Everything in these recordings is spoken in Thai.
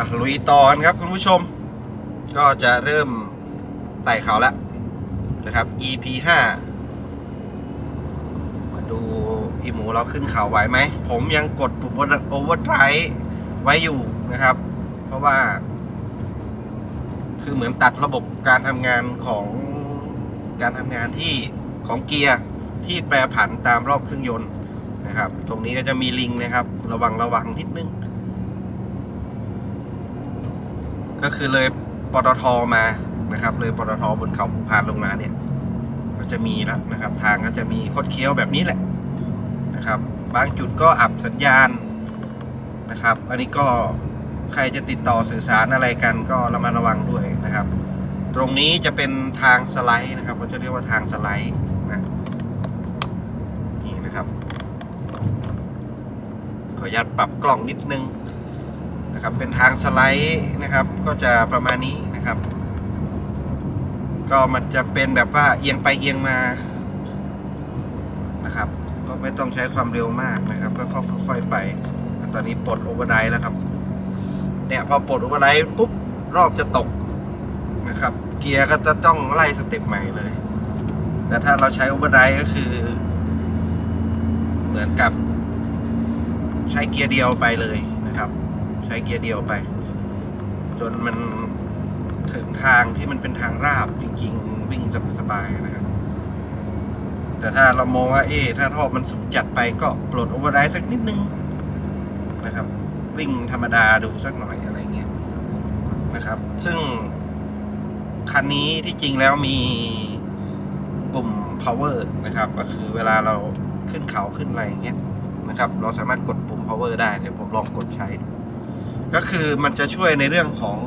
อะลุยต่อนครับคุณผู้ชม ก็จะเริ่มไต่เขาแล้วนะครับ EP 5มาดูอีหมูเราขึ้นเขาไหวไหม ผมยังกดปุ่มโอเวอร์ไดรฟ์ไว้อยู่นะครับ เพราะว่า คือเหมือนตัดระบบการทำงานของการทำงานที่ของเกียร์ที่แปรผันตามรอบเครื่องยนต์นะครับ ตรงนี้ก็จะมีลิงนะครับ ระวังระวังนิดนึง ก็คือเลยปตทมานะครับ เลยปตทบนเขาภูพานลงมาเนี่ย ก็จะมีแล้วนะครับ ทางก็จะมีคดเคี้ยวแบบนี้แหละนะครับ บางจุดก็อับสัญญาณนะครับ อันนี้ก็ใครจะติดต่อสื่อสารอะไรกันก็ระมัดระวังด้วยนะครับ ตรงนี้จะเป็นทางสไลด์นะครับเขาจะเรียกว่าทางสไลด์นะนี่นะครับ ขออนุญาตปรับกล้องนิดนึง นะครับเป็นทางสไลด์นะครับ ก็จะประมาณนี้นะครับ ก็มันจะเป็นแบบว่าเอียงไปเอียงมานะครับ ก็ไม่ต้องใช้ความเร็วมากนะครับ ก็ค่อยๆไป ตอนนี้ปลดโอเวอร์ไดร์แล้วครับ เนี่ยพอปลดโอเวอร์ไดร์ปุ๊บรอบจะตกนะครับ เกียร์ก็จะต้องไล่สเต็ปใหม่เลย แต่ถ้าเราใช้โอเวอร์ไดร์ก็คือ เหมือนกับใช้เกียร์เดียวไปเลยนะครับ ช้เกียร์เดียวไป จนมันถึงทางที่มันเป็นทางราบจริงๆ วิ่งสบายๆนะครับ แต่ถ้าเรามองว่าเอ๊ถ้าท่อมันสูงจัดไปก็ปลดโอเวอร์ไดร์สักนิดนึงนะครับ วิ่งธรรมดาดูสักหน่อยอะไรเงี้ยนะครับ ซึ่งคันนี้ที่จริงแล้วมีปุ่ม power นะครับ ก็คือเวลาเราขึ้นเขาขึ้นอะไรอย่างเงี้ยนะครับ เราสามารถกดปุ่ม power ได้ เดี๋ยวผมลองกดใช้ดู ก็คือมันจะช่วยในเรื่องของ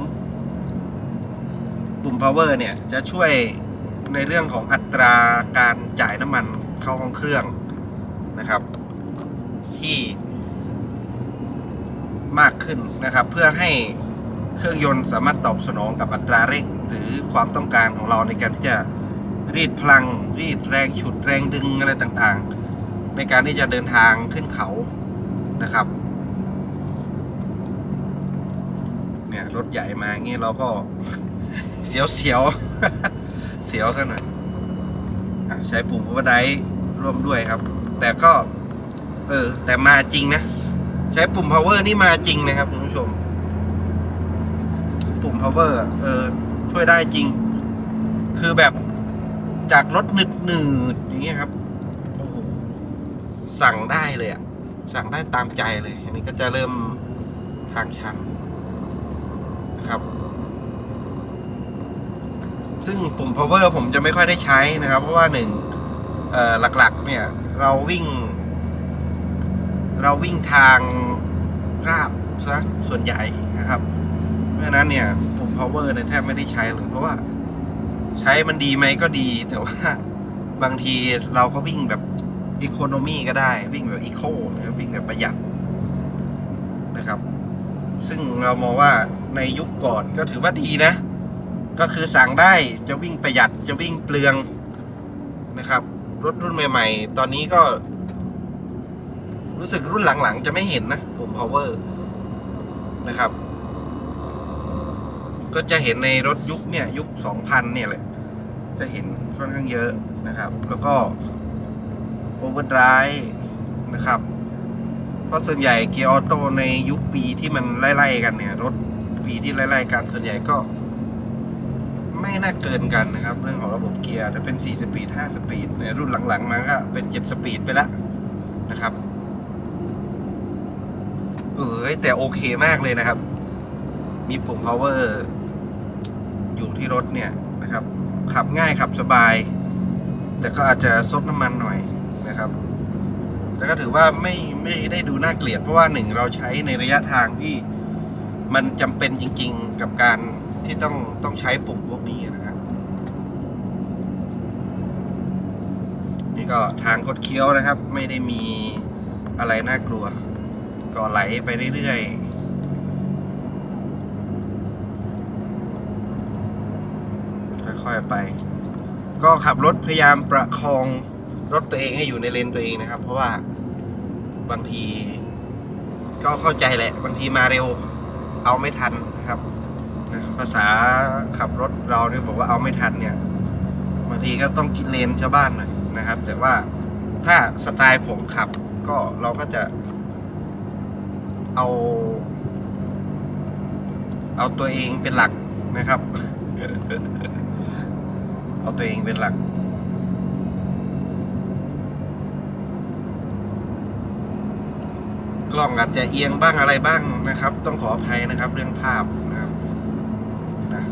ปุ่ม power เนี่ยจะช่วยในเรื่องของอัตราการจ่ายน้ำมันเข้าห้องเครื่องนะครับ ที่มากขึ้นนะครับ เพื่อให้เครื่องยนต์สามารถตอบสนองกับอัตราเร่ง หรือความต้องการของเราในการที่จะรีดพลัง รีดแรงฉุดแรงดึงอะไรต่างๆ ในการที่จะเดินทางขึ้นเขานะครับ เนี่ยรถใหญ่มาอย่างงี้เราก็เสียวเสียวเสียวซะหน่อยใช้ปุ่ม o อ e r d r i v e ร่วมด้วยครับ แต่ก็ เออ แต่มาจริงนะ ใช้ปุ่ม power นี่มาจริงนะครับคุณผู้ชม ปุ่ม power เออ ช่วยได้จริง คือแบบจากรถหนึดหนืดอย่างเงี้ยครับโอ้โหสั่งได้เลยอะสั่งได้ตามใจเลย อันนี้ก็จะเริ่มทางชัน ครับ ซึ่งปุ่ม power ผมจะไม่ค่อยได้ใช้นะครับ เพราะว่าหนึ่งหลักๆ เนี่ย เราวิ่ง เราวิ่งทางราบซะส่วนใหญ่นะครับ เพราะฉะนั้นเนี่ยปุ่ม power เนี่ยแทบไม่ได้ใช้เลยเพราะว่าใช้มันดีไหมก็ดี แต่ว่าบางทีเราก็วิ่งแบบอีโคโนมีก็ได้วิ่งแบบอีโคนะครับวิ่งแบบประหยัดนะครับ ซึ่งเรามองว่า ในยุคก่อนก็ถือว่าดีนะ ก็คือสั่งได้จะวิ่งประหยัดจะวิ่งเปลืองนะครับ รถรุ่นใหม่ ๆ ตอนนี้ก็ รู้สึกรุ่นหลังๆ จะไม่เห็นนะปุ่ม power นะครับ ก็จะเห็นในรถยุคเนี่ยยุค 2000 เนี่ยแหละ จะเห็นค่อนข้างเยอะนะครับ แล้วก็ overdrive นะครับ เพราะส่วนใหญ่เกียร์ออโต้ในยุคปีที่มันไล่ๆกันเนี่ย รถ ปีที่ไล่ๆกันส่วนใหญ่ก็ ไม่น่าเกินกันนะครับ เรื่องของระบบเกียร์ถ้าเป็น 4 สปีด 5 สปีด ในรุ่นหลังๆมาก็เป็น 7 สปีดไปแล้วนะครับ เออแต่โอเคมากเลยนะครับ มีปุ่ม power อยู่ที่รถเนี่ยนะครับ ขับง่ายขับสบาย แต่ก็อาจจะซดน้ำมันหน่อยนะครับแต่ก็ถือว่าไม่ไม่ได้ดูน่าเกลียดเพราะว่าหนึ่งเราใช้ในระยะทางที่ มันจำเป็นจริง ๆ กับการที่ต้องต้องใช้ปุ่มพวกนี้นะครับ นี่ก็ทางคดเคี้ยวนะครับ ไม่ได้มีอะไรน่ากลัว ก็ไหลไปเรื่อยๆค่อยๆไป ก็ขับรถพยายามประคองรถตัวเองให้อยู่ในเลนตัวเองนะครับ เพราะว่าบางที ก็เข้าใจแหละ บางทีมาเร็ว เอาไม่ทันนะครับภาษาขับรถเราเนี่ยบอกว่าเอาไม่ทันเนี่ยบางทีก็ต้องกินเลนชาวบ้านหน่อยนะครับ แต่ว่าถ้าสไตล์ผมขับก็เราก็จะ เอา เอาตัวเองเป็นหลักนะครับ เอาตัวเองเป็นหลัก กล้องอาจจะเอียงบ้างอะไรบ้างนะครับ ต้องขออภัยนะครับ เรื่องภาพนะครับนะ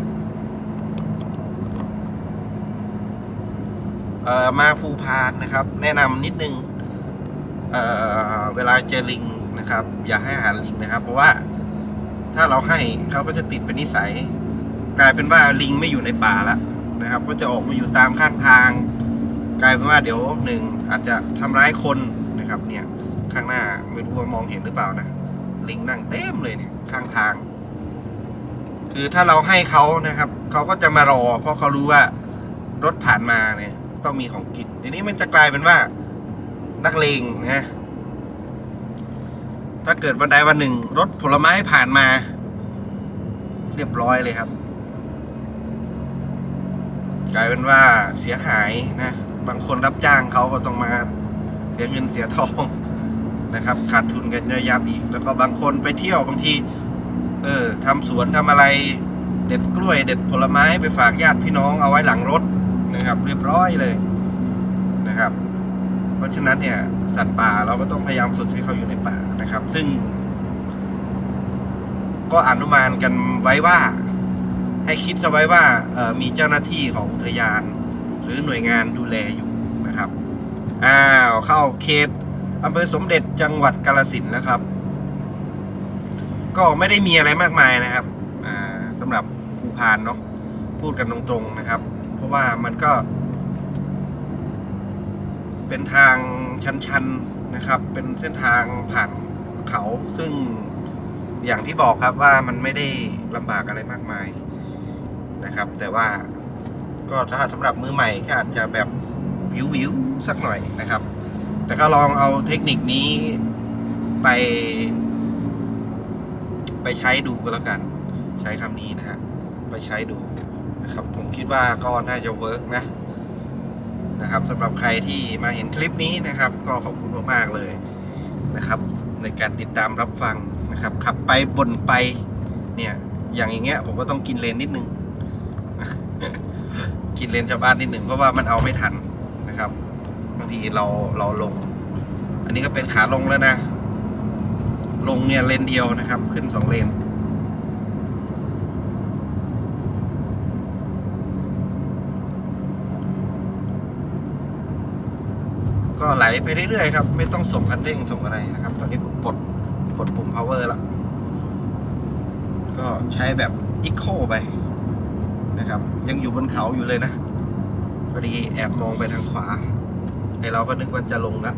เอ่อมาภูพานนะครับ แนะนำนิดนึงเอ่อเวลาเจอลิงนะครับ อย่าให้อาหารลิงนะครับ เพราะว่าถ้าเราให้เขาก็จะติดเป็นนิสัย กลายเป็นว่าลิงไม่อยู่ในป่าแล้วนะครับ ก็จะออกมาอยู่ตามข้างทาง กลายเป็นว่าเดี๋ยวหนึ่งอาจจะทำร้ายคนนะครับเนี่ย ข้างหน้า ไม่รู้ว่ามองเห็นหรือเปล่านะ ลิงนั่งเต็มเลยเนี่ย ข้างทาง คือถ้าเราให้เขานะครับ เขาก็จะมารอ เพราะเขารู้ว่ารถผ่านมาเนี่ย ต้องมีของกินทีนี้มันจะกลายเป็นว่า นักเลงนะถ้าเกิดวันใดวันหนึ่ง รถผลไม้ผ่านมา เรียบร้อยเลยครับ กลายเป็นว่าเสียหายนะ บางคนรับจ้างเขาก็ต้องมา เสียเงินเสียทอง นะครับ ขาดทุนกันเยอะยับอีก แล้วก็บางคนไปเที่ยวบางที เออทำสวนทำอะไร เด็ดกล้วย เด็ดผลไม้ไปฝากญาติพี่น้องเอาไว้หลังรถนะครับ เรียบร้อยเลยนะครับ เพราะฉะนั้นเนี่ยสัตว์ป่าเราก็ต้องพยายามฝึกให้เขาอยู่ในป่านะครับ ซึ่ง ก็อนุมานกันไว้ว่า ให้คิดซะไว้ว่าเออมีเจ้าหน้าที่ของอุทยาน หรือหน่วยงานดูแลอยู่นะครับอ้าวเข้าเขต อำเภอสมเด็จจังหวัดกาฬสินธุ์แล้วครับ ก็ไม่ได้มีอะไรมากมายนะครับสำหรับภูพานเนาะพูดกันตรงๆนะครับ เพราะว่ามันก็ เป็นทางชันๆนะครับ เป็นเส้นทางผ่านเขาซึ่งอย่างที่บอกครับว่ามันไม่ได้ลำบากอะไรมากมายนะครับ แต่ว่าก็ถ้าสำหรับมือใหม่ก็อาจจะแบบวิววิวๆสักหน่อยนะครับ แต่ก็ลองเอาเทคนิคนี้ไป ไปใช้ดูก็แล้วกัน ใช้คำนี้นะฮะ ไปใช้ดูนะครับ ผมคิดว่าก็น่าจะเวิร์กนะนะครับสำหรับใครที่มาเห็นคลิปนี้นะครับ ก็ขอบคุณมากๆเลยนะครับ ในการติดตามรับฟังนะครับขับไปบนไปเนี่ยอย่างอย่างเงี้ยผมก็ต้องกินเลนนิดนึง กินเลนชาวบ้านนิดนึงเพราะว่ามันเอาไม่ทันนะครับ ทีเราเราลง อันนี้ก็เป็นขาลงแล้วนะ ลงเนี่ยเลนเดียวนะครับ ขึ้นสองเลนก็ไหลไปเรื่อยๆครับ ไม่ต้องส่งคันเร่งส่งอะไรนะครับ ตอนนี้ผมปลดปลดปุ่ม power ล้วก็ใช้แบบ eco ไปนะครับ ยังอยู่บนเขาอยู่เลยนะพอดีแอบมองไปทางขวา ไอเราก็นึกว่าจะลงแล้ว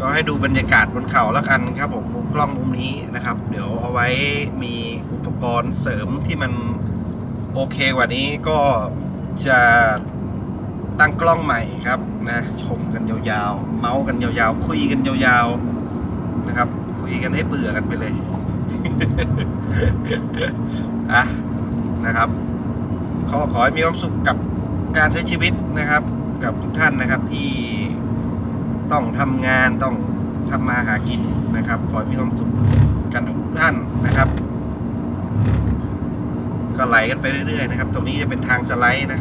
ก็ให้ดูบรรยากาศบนเขาแล้วกันครับผมมุมกล้องมุมนี้นะครับ เดี๋ยวเอาไว้มีอุปกรณ์เสริมที่มันโอเคกว่านี้ก็จะตั้งกล้องใหม่ครับนะชมกันยาวๆ เมาส์กันยาวๆ คุยกันยาวๆนะครับ คุยกันให้เบื่อกันไปเลยอะ นะครับ ขอขอให้มีความสุขกับการใช้ชีวิตนะครับ กับทุกท่านนะครับที่ต้องทำงานต้องทำมาหากินนะครับ ขอให้มีความสุขกันทุกท่านนะครับ ก็ไหลกันไปเรื่อยๆนะครับ ตรงนี้จะเป็นทางสไลด์นะ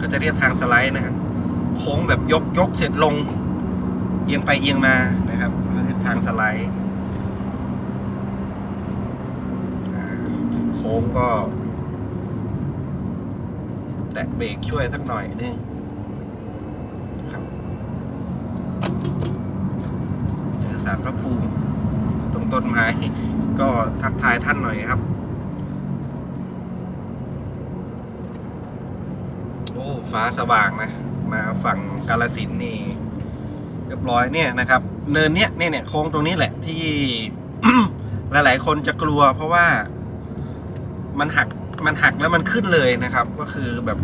ก็จะเรียกทางสไลด์นะครับ โค้งแบบยกยกเสร็จลง เอียงไปเอียงมานะครับเรียกทางสไลด์อ่าโค้งก็ แตะเบรกช่วยสักหน่อยนึงครับเจอสารพระภูมิ ตรงต้นไม้ ก็ทักทายท่านหน่อยครับ โอ้ฟ้าสว่างนะ มาฝั่งกาลสินนี่เรียบร้อยเนี่ยนะครับ เนินเนี้ยเนี่ยเนี่ยโค้งตรงนี้แหละที่หลาย ๆ คนจะกลัวเพราะว่า มันหักมันหักแล้วมันขึ้นเลยนะครับ ก็คือแบบ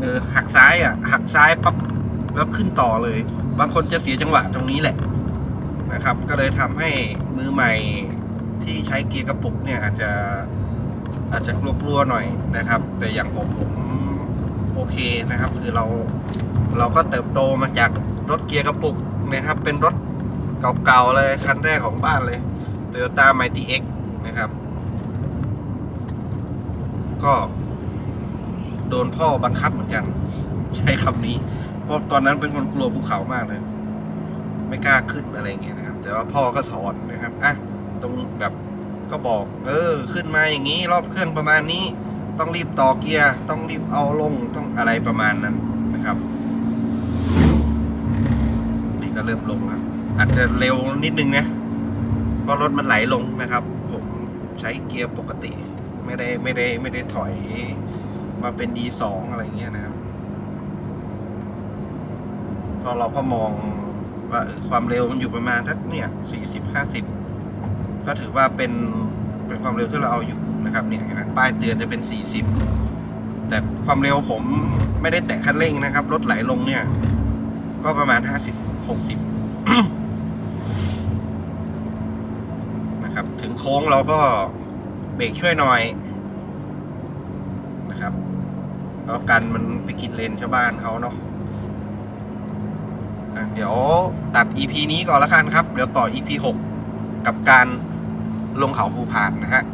เออหักซ้ายอะ หักซ้ายปั๊บแล้วขึ้นต่อเลย บางคนจะเสียจังหวะตรงนี้แหละนะครับ ก็เลยทำให้มือใหม่ที่ใช้เกียร์กระปุกเนี่ยอาจจะอาจจะกลัวๆหน่อยนะครับ แต่อย่างผมผมโอเคนะครับ คือเราเราก็เติบโตมาจากรถเกียร์กระปุกนะครับ เป็นรถเก่าๆเลยคันแรกของบ้านเลย Toyota Mighty X นะครับ ก็ โดนพ่อบังคับเหมือนกัน ใช้คำนี้ เพราะตอนนั้นเป็นคนกลัวภูเขามากเลย ไม่กล้าขึ้นอะไรเงี้ยนะครับ แต่ว่าพ่อก็สอนนะครับอะตรงแบบก็บอก เออ ขึ้นมาอย่างนี้ รอบเครื่องประมาณนี้ ต้องรีบต่อเกียร์ ต้องรีบเอาลงต้องอะไรประมาณนั้นนะครับ นี่ก็เริ่มลงแล้วอาจจะเร็วนิดนึงนะเพราะรถมันไหลลงนะครับ ผมใช้เกียร์ปกติ ไม่ได้ไม่ได้ไม่ได้ถอยมาเป็น D2 อะไรเงี้ยนะครับพอเราก็มองว่าความเร็วมันอยู่ประมาณทักเนี่ยสี่สิบห้าสิบก็ถือว่าเป็นเป็นความเร็วที่เราเอาอยู่นะครับเนี่ยนไหมป้ายเตือนจะเป็นสี่สิบแต่ความเร็วผมไม่ได้แตะคันเร่งนะครับ รถไหลลงเนี่ย ก็ประมาณห้าสิบหกสิบนะครับ ถึงโค้งเราก็ เบรกช่วยหน่อยนะครับแล้วกันมันไปกินเลนชาวบ้านเขาเนาะะเดี๋ยวตัด EP นี้ก่อนละกันครับ เดี๋ยวต่อ EP 6 กับการลงเขาภูพานนะฮะ